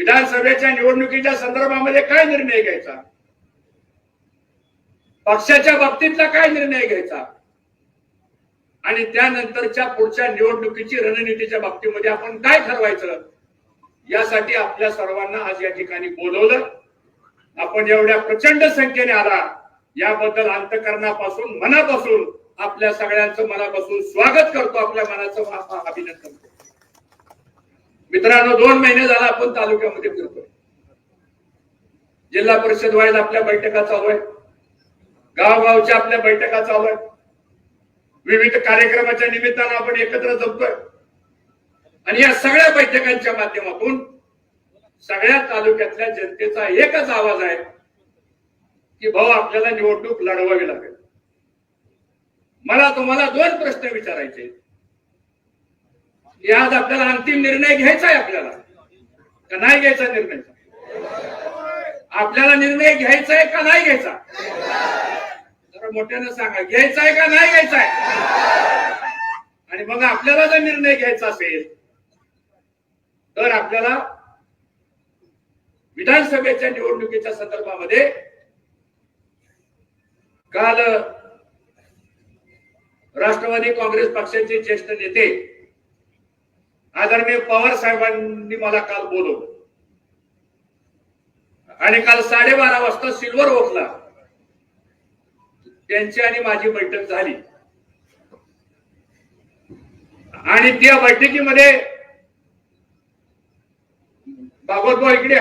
विधानसभेच्या निवडणुकीच्या संदर्भामध्ये काय निर्णय घ्यायचा? पक्षाच्या बाबतीतला काय निर्णय घ्यायचा? आणि त्यानंतरच्या पुढच्या निवडणुकीची रणनीतीच्या बाबतीमध्ये आपण काय ठरवायचं? यासाठी आपल्या सर्वांना आज या ठिकाणी बोलवलं. आपण एवढ्या प्रचंड संख्येने आला याबद्दल अंतकरणापासून मनापासून आपल्या सगळ्यांचं मनापासून स्वागत करतो. आपल्या मनाचं अभिनंदन. मित्रांनो दोन महिने झाला आपण तालुक्यामध्ये फिरतोय. जिल्हा परिषद वाईज आपल्या बैठका चालू आहे गावगावच्या आपल्या बैठका चालू आहेत. विविध कार्यक्रमाच्या निमित्तानं आपण एकत्र जमतोय. आणि या सगळ्या बैठकांच्या माध्यमातून सगळ्या तालुक्यातल्या जनतेचा एकच आवाज आहे की भाऊ आपल्याला निवडणूक लढवावी लागेल. मला तुम्हाला दोन प्रश्न विचारायचे आहेत. की आज आपल्याला अंतिम निर्णय घ्यायचा आहे आपल्याला. का नाही घ्यायचा निर्णय? आपल्याला निर्णय घ्यायचा आहे का नाही घ्यायचा? जरा मोठ्यानं सांगा घ्यायचा आहे का नाही घ्यायचा आहे? आणि मग आपल्याला जर निर्णय घ्यायचा असेल तर आपल्याला विधानसभेच्या निवडणुकीच्या संदर्भामध्ये काल राष्ट्रवादी काँग्रेस पक्षाचे ज्येष्ठ नेते आदरणीय पवार साहेबांनी मला काल बोलवलं. आणि काल साडेबारा वाजता सिल्वर ओकला. त्यांची आणि माझी बैठक झाली. आणि त्या बैठकीमध्ये भागवतभाऊ इकडे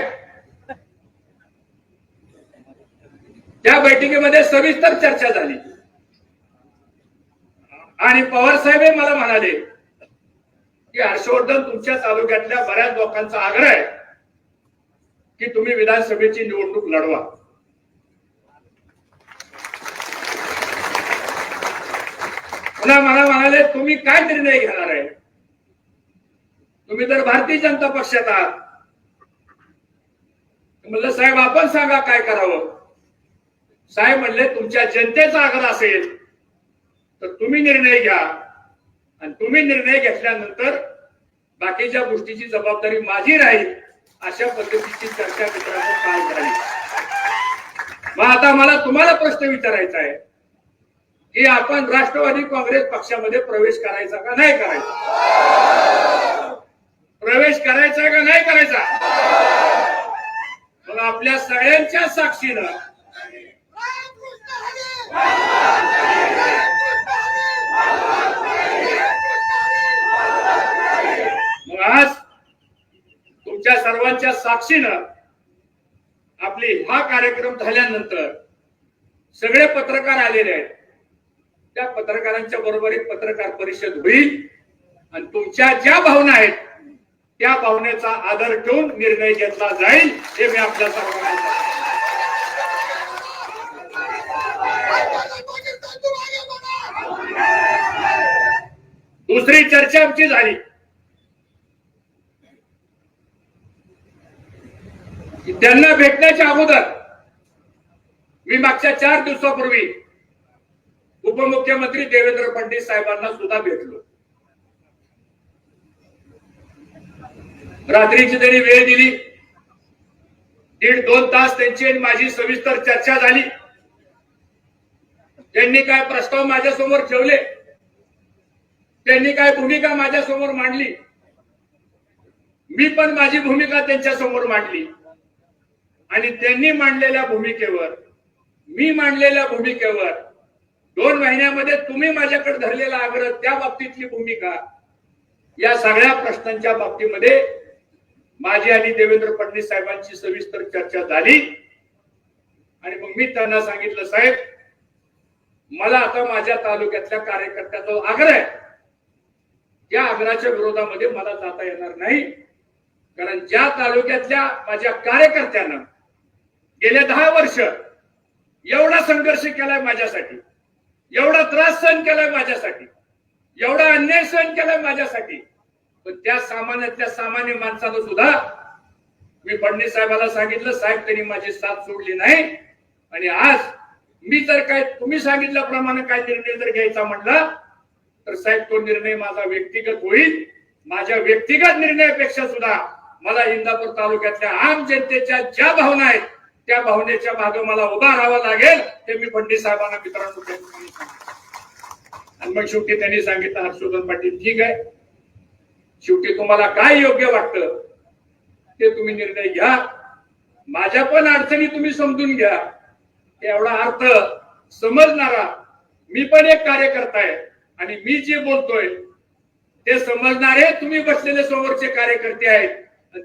त्या बैठकीमध्ये सविस्तर चर्चा झाली. आणि पवार साहेब हे मला म्हणाले की हर्षवर्धन तुमच्या तालुक्यातल्या बऱ्याच लोकांचा आग्रह आहे की तुम्ही विधानसभेची निवडणूक लढवा. पुन्हा मला म्हणाले तुम्ही काय निर्णय घेणार आहे? तुम्ही तर भारतीय जनता पक्षात आहात. म्हणलं साहेब आपण सांगा काय करावं? साहेब म्हणले तुमच्या जनतेचा आग्रह असेल तर तुम्ही निर्णय घ्या. आणि तुम्ही निर्णय घेतल्यानंतर बाकीच्या गोष्टीची जबाबदारी माझी राहील अशा पद्धतीची चर्चा मित्रांनो काल झाली. मग आता मला तुम्हाला प्रश्न विचारायचा आहे की आपण राष्ट्रवादी काँग्रेस पक्षामध्ये प्रवेश करायचा का नाही करायचा? प्रवेश करायचा का नाही करायचा? मग आपल्या सगळ्यांच्या साक्षीनं आज तुमच्या सर्वांच्या साक्षीनं आपली हा कार्यक्रम झाल्यानंतर सगळे पत्रकार आलेले आहेत. त्या पत्रकारांच्या बरोबर एक पत्रकार परिषद होईल. आणि तुमच्या ज्या भावना आहेत त्या भावनेचा आदर ठेवून निर्णय घेतला जाईल हे मी आपल्या सर्वांना दुसरी चर्चा आमची झाली. त्यांना भेटण्याच्या अगोदर मी मागच्या चार दिवसापूर्वी उपमुख्यमंत्री देवेंद्र फडणवीस साहेबांना सुद्धा भेटलो. रात्रीची त्यांनी वेळ दिली. दीड दोन तास त्यांची आणि माझी सविस्तर चर्चा झाली. त्यांनी काय प्रस्ताव माझ्यासमोर ठेवले? त्यांनी काय भूमिका माझ्यासमोर मांडली? मी पण माझी भूमिका त्यांच्यासमोर मांडली. आणि त्यांनी मांडलेल्या भूमिकेवर मी मांडलेल्या भूमिकेवर दोन महिन्यामध्ये तुम्ही माझ्याकडे धरलेला आग्रह त्या बाबतीतली भूमिका या सगळ्या प्रश्नांच्या बाबतीमध्ये माझी आणि देवेंद्र फडणवीस साहेबांची सविस्तर चर्चा झाली. आणि मग मी त्यांना सांगितलं साहेब मला आता माझ्या तालुक्यातल्या कार्यकर्त्याचा आग्रह आहे. या आग्रहाच्या विरोधामध्ये मला जाता येणार नाही. कारण ज्या तालुक्यातल्या माझ्या कार्यकर्त्यांना गेल्या दहा वर्ष एवढा संघर्ष केलाय माझ्यासाठी एवढा त्रास सहन केलाय माझ्यासाठी एवढा अन्याय सहन केलाय माझ्यासाठी. पण त्या सामान्यातल्या सामान्य माणसानं सुद्धा मी फडणवीस साहेबाला सांगितलं साहेब त्यांनी माझी साथ सोडली नाही. आणि आज मी जर काय तुम्ही सांगितल्याप्रमाणे काय निर्णय जर घ्यायचा म्हटला तर साहेब तो निर्णय माझा व्यक्तिगत होईल. माझ्या व्यक्तिगत निर्णयापेक्षा सुद्धा मला इंदापूर तालुक्यातल्या आम जनतेच्या ज्या भावना आहेत त्या भावनेच्या मागे मला उभा राहावं लागेल हे मी फडणवीस साहेबांना मित्रांनो सांगितलं. आणि मग शेवटी त्यांनी सांगितलं हर्षवर्धन पाटील ठीक आहे. शेवटी तुम्हाला काय योग्य वाटतं ते तुम्ही निर्णय घ्या. माझ्या पण अडचणी तुम्ही समजून घ्या. एवढा अर्थ समजणारा मी पण एक कार्यकर्ता आहे. आणि मी जे बोलतोय ते समजणारे तुम्ही बसलेले समोरचे कार्यकर्ते आहेत.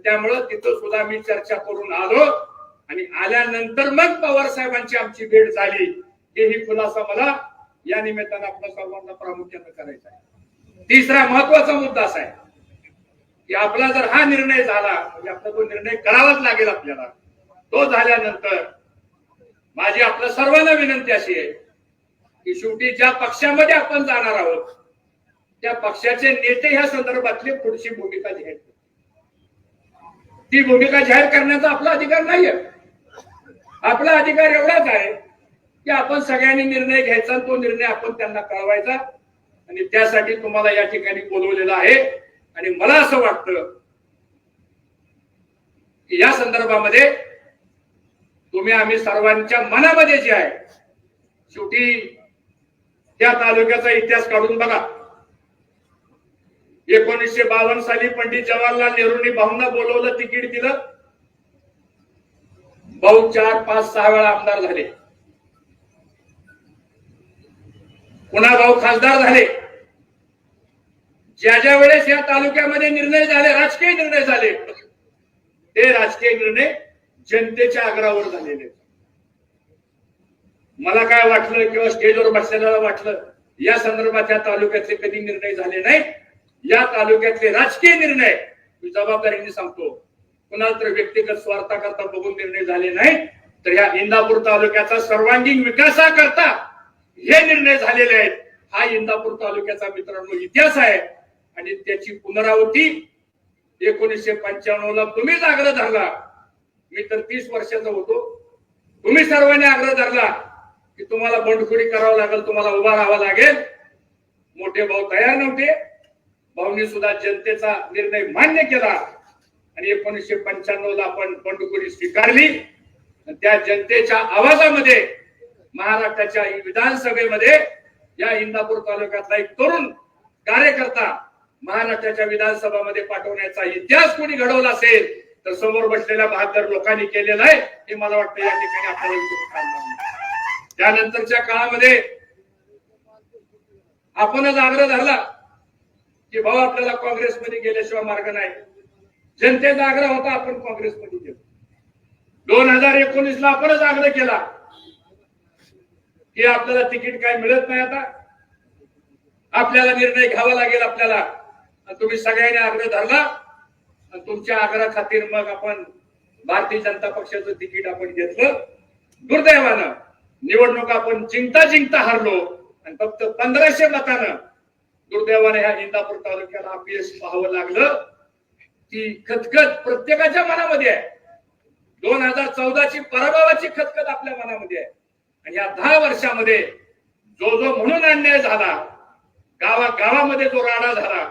त्यामुळं तिथं सुद्धा मी चर्चा करून आलो. आणि आल्यानंतर मग पवार साहेबांची आमची भेट झाली. हेही खुलासा मला या निमित्तानं आपल्या सर्वांना प्रामुख्यानं करायचा आहे. तिसरा महत्त्वाचा मुद्दा असा आहे की आपला जर हा निर्णय झाला म्हणजे आपला तो निर्णय करावाच लागेल आपल्याला तो झाल्यानंतर माझी आपल्या सर्वांना विनंती अशी आहे की शेवटी ज्या पक्षामध्ये आपण जाणार आहोत त्या पक्षाचे नेते ह्या संदर्भातली पुढची भूमिका जाहीर ती भूमिका जाहीर करण्याचा आपला अधिकार नाहीये. आपला अधिकार एवढाच आहे की आपण सगळ्यांनी निर्णय घ्यायचा तो निर्णय आपण त्यांना कळवायचा. आणि त्यासाठी तुम्हाला या ठिकाणी बोलवलेलं आहे. आणि मला असं वाटतं की या संदर्भामध्ये तुम्ही आम्ही सर्वांच्या मनामध्ये जे आहे शेवटी त्या तालुक्याचा इतिहास काढून बघा. एकोणीसशे बावन्न साली पंडित जवाहरलाल नेहरूंनी भाऊंना बोलवलं तिकीट दिलं. भाऊ चार पाच सहा वेळा आमदार झाले. पुन्हा भाऊ खासदार झाले. ज्या ज्या वेळेस या तालुक्यामध्ये निर्णय झाले राजकीय निर्णय झाले ते राजकीय निर्णय जनतेच्या आग्रहावर झालेले. मला काय वाटलं किंवा स्टेजवर बसलेल्याला वाटलं या संदर्भात या तालुक्याचे कधी निर्णय झाले नाही या तालुक्यातले राजकीय निर्णय मी जबाबदारीने सांगतो. कुणाला तर व्यक्तिगत स्वार्थाकरता बघून निर्णय झाले नाही तर या इंदापूर तालुक्याचा सर्वांगीण विकासाकरता हे निर्णय झालेले आहेत. हा इंदापूर तालुक्याचा मित्रांनो इतिहास आहे. आणि त्याची पुनरावृत्ती एकोणीसशे पंच्याण्णव ला तुम्हीच आग्रह धरला. मी तर तीस वर्षाचा होतो. तुम्ही सर्वांनी आग्रह धरला की तुम्हाला बंडखोरी करावं लागेल तुम्हाला उभा राहावं लागेल. मोठे भाऊ तयार नव्हते. भाऊनी सुद्धा जनतेचा निर्णय मान्य केला. आणि एकोणीसशे पंच्याण्णव ला आपण बंडखोरी स्वीकारली. आणि त्या जनतेच्या आवाजामध्ये महाराष्ट्राच्या विधानसभेमध्ये या इंदापूर तालुक्यातला एक तरुण कार्यकर्ता महाराष्ट्राच्या विधानसभामध्ये पाठवण्याचा इतिहास कोणी घडवला असेल तर समोर बसलेल्या बहादर लोकांनी केलेलं आहे हे मला वाटतं या ठिकाणी आपल्याला त्यानंतरच्या काळामध्ये आपणच आग्रह धरला की भाऊ आपल्याला काँग्रेसमध्ये गेल्याशिवाय मार्ग नाही. जनतेचा आग्रह होता आपण काँग्रेसमध्ये गेलो. दोन हजार एकोणीस ला आपणच आग्रह केला की आपल्याला तिकीट काय मिळत नाही आता. आपल्याला निर्णय घ्यावा लागेल आपल्याला. तुम्ही सगळ्यांनी आग्रह धरला. आणि तुमच्या आग्रह खातीर मग आपण भारतीय जनता पक्षाचं तिकीट आपण घेतलं. दुर्दैवानं निवडणूक आपण जिंकता जिंकता हारलो. आणि फक्त पंधराशे मतानं दुर्दैवाने ह्या इंदापूर तालुक्याला अपयश पाहावं लागलं. ती खतखत प्रत्येकाच्या मनामध्ये आहे. दोन हजार चौदाची पराभवाची खतखत आपल्या मनामध्ये आहे. आणि या दहा वर्षामध्ये जो जो म्हणून अन्याय झाला गावा गावामध्ये जो राडा झाला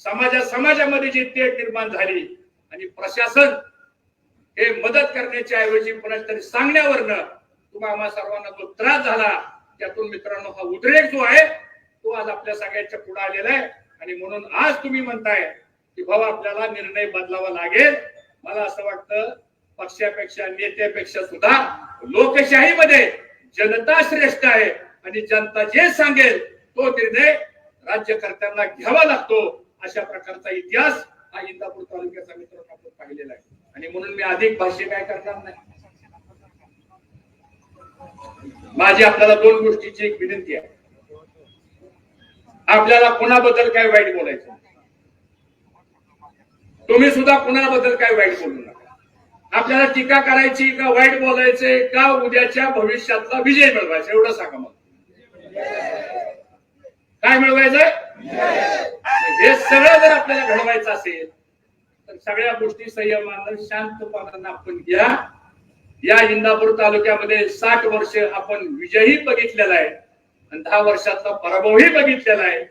समाजा समाजामध्ये जी तेढ निर्माण झाली आणि प्रशासन हे मदत करण्याच्या ऐवजी कोणाच्या तरी सांगण्यावरनं तुम्हा आम्हा सर्वांना जो त्रास झाला त्यातून मित्रांनो हा उद्रेक जो आहे तो आज आपल्या सगळ्यांच्या पुढे आलेला आहे. आणि म्हणून आज तुम्ही म्हणताय की भाऊ आपल्याला निर्णय बदलावा लागेल. मला असं वाटतं पक्षापेक्षा नेत्यापेक्षा सुद्धा लोकशाहीमध्ये जनता श्रेष्ठ आहे आणि जनता जे सांगेल तो निर्णय राज्यकर्त्यांना घ्यावा लागतो. अशा प्रकारचा इतिहास हा इंदापूर तालुक्याचा मित्र आपण पाहिलेला आहे. आणि म्हणून मी अधिक भाष्य काय करणार नाही. माझी आपल्याला दोन गोष्टीची एक विनंती आहे. आपल्याला कुणाबद्दल काय वाईट बोलायचं? तुम्ही सुद्धा कुणाबद्दल काय वाईट बोलू नका. आपल्याला टीका करायची का वाईट बोलायचे का उद्याच्या भविष्यातला विजय मिळवायचा एवढं सांगा मला. काय मिळवायचंय हे सगळं जर आपल्याला घडवायचं असेल तर सगळ्या गोष्टी संयमानं शांतपणानं आपण घ्या. या इंदापूर तालुक्यामध्ये साठ वर्ष आपण विजयही बघितलेला आहे आणि दहा वर्षातला पराभवही बघितलेला आहे.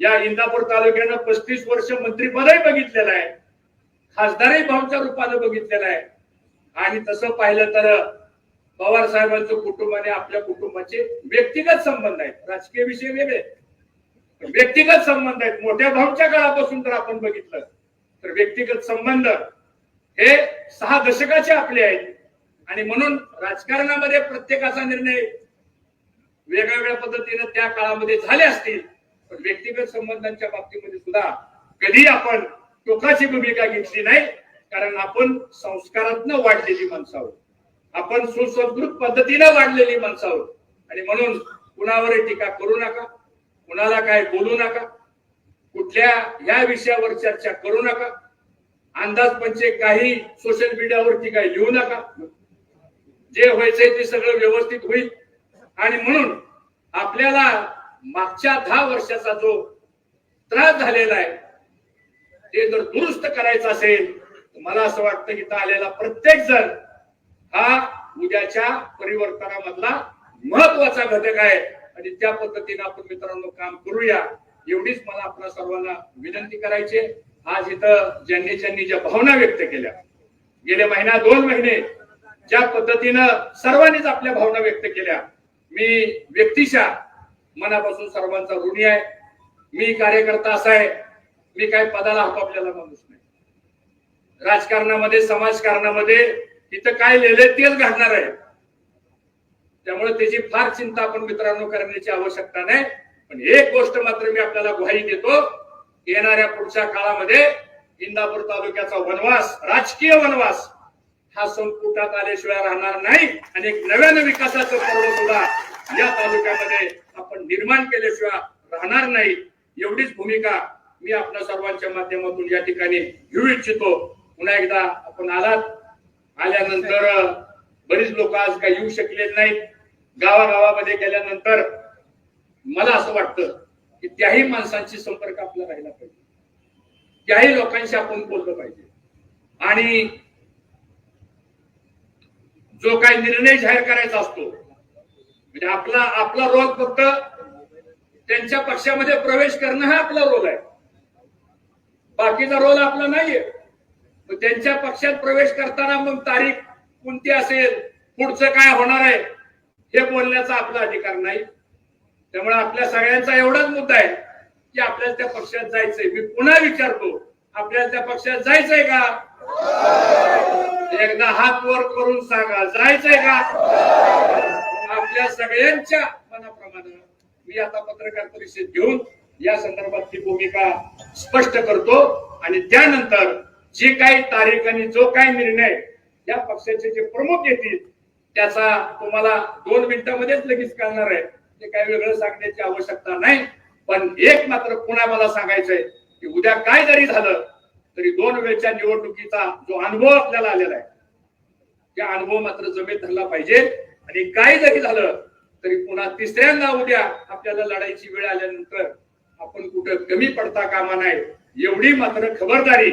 या इंदापूर तालुक्यानं पस्तीस वर्ष मंत्रिपदही बघितलेलं आहे. खासदारही भाऊच्या रूपाने बघितलेला आहे. आणि तसं पाहिलं तर पवार साहेबांचं कुटुंब आणि आपल्या कुटुंबाचे व्यक्तिगत संबंध आहेत. राजकीय विषय वेगळे. व्यक्तिगत संबंध आहेत. मोठ्या भाऊच्या काळापासून जर आपण बघितलं तर व्यक्तिगत संबंध हे सहा दशकाचे आपले आहेत. आणि म्हणून राजकारणामध्ये प्रत्येकाचा निर्णय वेगवेगळ्या पद्धतीने त्या काळामध्ये झाले असतील पण व्यक्तिगत संबंधांच्या बाबतीमध्ये सुद्धा कधी आपण टोकाची भूमिका घेतली नाही कारण आपण संस्कारातनं वाढलेली माणसं आहोत आपण सुसंस्कृत पद्धतीनं वाढलेली माणसं आहोत आणि म्हणून कुणावर टीका करू नका कुणाला काय बोलू नका कुठल्या या विषयावर चर्चा करू नका अंदाजपंचे म्हणजे काही सोशल मीडियावरती काही लिहू नका. जे व्हायचंय ते सगळं व्यवस्थित होईल. आणि म्हणून आपल्याला मागच्या दहा वर्षाचा जो त्रास झालेला आहे ते जर दुरुस्त करायचं असेल तर मला असं वाटतं की इथं आलेला प्रत्येक जण हा उद्याच्या परिवर्तनामधला महत्त्वाचा घटक आहे. आणि त्या पद्धतीने आपण मित्रांनो काम करूया. एवढीच मला आपल्या सर्वांना विनंती करायची आज इथं ज्यांनी ज्यांनी ज्या भावना व्यक्त केल्या गेले महिना दोन महिने ज्या पद्धतीनं सर्वांनीच आपल्या भावना व्यक्त केल्या. मी व्यक्तिशा मनापासून सर्वांचा ऋणी आहे. मी कार्यकर्ता असा आहे. मी काय पदाला आपापल्याला माणूस नाही. राजकारणामध्ये समाजकारणामध्ये इथं काय लिहिले तेच घडणार आहे. त्यामुळे त्याची फार चिंता आपण मित्रांनो करण्याची आवश्यकता नाही. पण एक गोष्ट मात्र मी आपल्याला ग्वाही देतो येणाऱ्या पुढच्या काळामध्ये इंदापूर तालुक्याचा वनवास राजकीय वनवास हा संपुटात आल्याशिवाय राहणार नाही. आणि एक नव्यानं विकासाचं पर्व सुद्धा या तालुक्यामध्ये आपण निर्माण केल्याशिवाय राहणार नाही. एवढीच भूमिका मी आपल्या सर्वांच्या माध्यमातून या ठिकाणी घेऊ इच्छितो. पुन्हा एकदा आपण आलात. आल्यानंतर बरीच लोक आज काही येऊ शकले नाहीत. गावागावामध्ये गेल्यानंतर मला असं वाटतं की त्याही माणसांशी संपर्क आपला राहिला पाहिजे. त्याही लोकांशी आपण बोललं पाहिजे. आणि जो काही निर्णय जाहीर करायचा असतो म्हणजे आपला आपला रोल फक्त त्यांच्या पक्षामध्ये प्रवेश करणं हा आपला रोल आहे. बाकीचा रोल आपला नाहीये. मग त्यांच्या पक्षात प्रवेश करताना मग तारीख कोणती असेल पुढचं काय होणार आहे हे बोलण्याचा आपला अधिकार नाही. त्यामुळे आपल्या सगळ्यांचा एवढाच मुद्दा आहे की आपल्याला त्या पक्षात जायचंय. मी पुन्हा विचारतो आपल्याला त्या पक्षात जायचंय का? एकदा हात वर करून सांगा जायचंय का? आपल्या सगळ्यांच्या मनाप्रमाणे मी आता पत्रकार परिषद घेऊन या संदर्भातली भूमिका स्पष्ट करतो आणि त्यानंतर जी काही तारीख आणि जो काही निर्णय या पक्षाचे जे प्रमुख येतील त्याचा तुम्हाला दोन मिनिटांमध्येच लगेच कळणार आहे. ते काही वेगळं सांगण्याची आवश्यकता नाही पण एक मात्र पुन्हा मला सांगायचंय की उद्या काय जरी झालं तरी दोन वेळच्या निवडणुकीचा जो अनुभव आपल्याला आलेला आहे त्या अनुभव मात्र जमेत धरला पाहिजे. आणि काय जरी झालं तरी पुन्हा तिसऱ्यांदा उद्या आपल्याला लढायची वेळ आल्यानंतर आपण कुठं कमी पडता कामा नाही एवढी मात्र खबरदारी.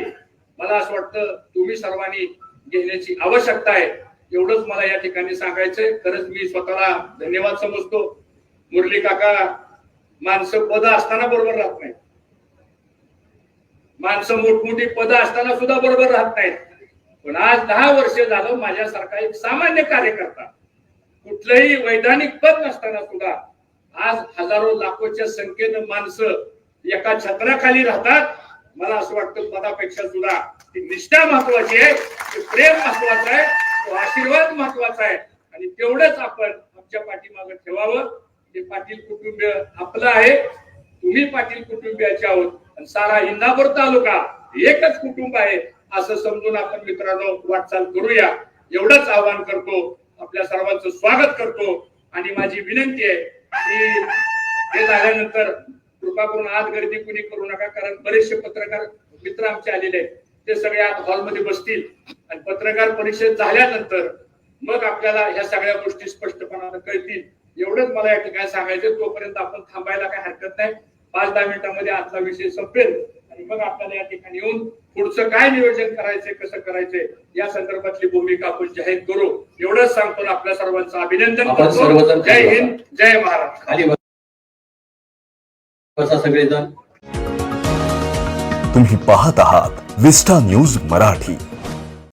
मला असं वाटतं तुम्ही सर्वांनी घेण्याची आवश्यकता आहे. एवढंच मला या ठिकाणी सांगायचंय. खरंच मी स्वतःला धन्यवाद समजतो. मुरली काका माणसं पद असताना बरोबर राहत नाहीत. माणसं मोठमोठी पद असताना सुद्धा बरोबर राहत नाहीत. पण आज दहा वर्ष झालं माझ्यासारखा एक सामान्य कार्यकर्ता कुठलंही वैधानिक पद नसताना सुद्धा आज हजारो लाखोच्या संख्येनं माणसं एका छत्राखाली राहतात. मला असं वाटतं पदापेक्षा सुद्धा ती निष्ठा महत्वाची आहे ते प्रेम महत्वाचं आहे तो आशीर्वाद महत्त्वाचा आहे. आणि तेवढंच आपण आमच्या पाठीमागं ठेवावं. हे पाटील कुटुंबीय आपलं आहे. तुम्ही पाटील कुटुंबियाचे आहोत. आणि सारा इंदापूर तालुका एकच कुटुंब आहे. असं समजून आपण मित्रांनो वाटचाल करूया. एवढंच आवाहन करतो. आपल्या सर्वांचं स्वागत करतो. आणि माझी विनंती आहे की हे झाल्यानंतर कृपा करून आज गर्दी कुणी करू नका कारण बरेचसे पत्रकार मित्र आमचे आलेले आहेत. ते सगळे आज हॉलमध्ये बसतील. आणि पत्रकार परिषद झाल्यानंतर मग आपल्याला ह्या सगळ्या गोष्टी स्पष्टपणानं कळतील. एवढंच मला या ठिकाणी सांगायचं तोपर्यंत आपण थांबायला काही हरकत नाही. पाच दहा मिनिटांमध्ये आजचा विषय संपेल. आणि मग आपल्याला या ठिकाणी येऊन पुढचं काय नियोजन करायचंय कसं करायचंय या संदर्भातली भूमिका आपण जाहीर करू. एवढंच सांगतो आपल्या सर्वांचं अभिनंदन आपण सर्वजण करतो जय हिंद जय महाराष्ट्र. सगळेजण. तुम्ही पाहत आहात विस्टा न्यूज मराठी.